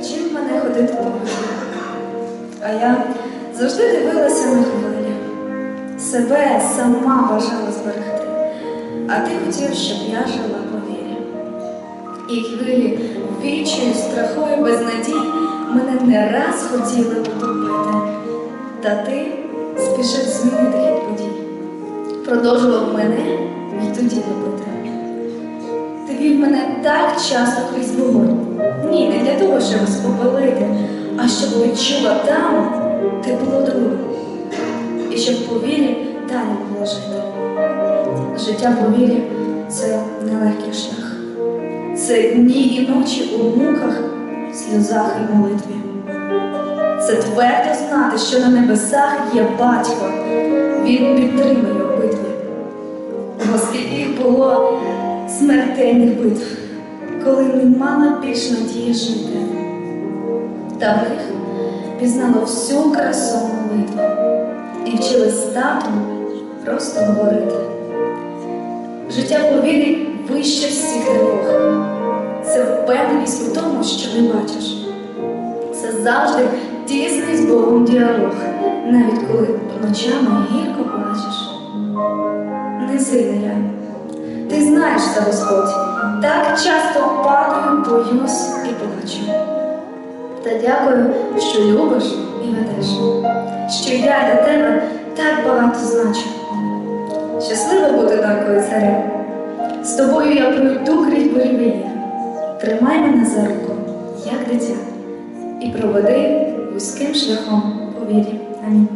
вчив мене ходити по воді. А я завжди дивилася на хвилі. Себе сама бажала зберегти, а ти хотів, щоб я жила по вірі. І хвилі вічою, страху і безнадій мене не раз хотіли утопити. Та ти спішив змінити хід подій. Продовжував мене і тоді любити. Вів мене так часто крізь вогонь. Ні, не для того, щоб спопелити, а щоб відчула там, де було другом. І щоб по вірі далі було жити. Життя по вірі це нелегкий шлях. Це дні і ночі у муках, сльозах і молитві. Це твердо знати, що на небесах є батько. Він підтримує у битві. Бо скільки їх було смертельних битв, коли не мала більш надії жити. Та них пізнала всю красу молитви і вчилась татом просто говорити. Життя по вірі вище всіх тривог. Це впевненість у тому, що не бачиш. Це завжди тісний з Богом діалог, навіть коли ночами гірко плачеш. Не сильна я. Ти знаєш це, Господь. Так часто падаю, боюсь і плачу. Та дякую, що любиш і ведеш, що я для тебе так багато значу. Щасливо бути донькою царя. З тобою я пройду крізь буревії. Тримай мене за руку, як дитя, і проведи вузьким шляхом по вірі. Амінь.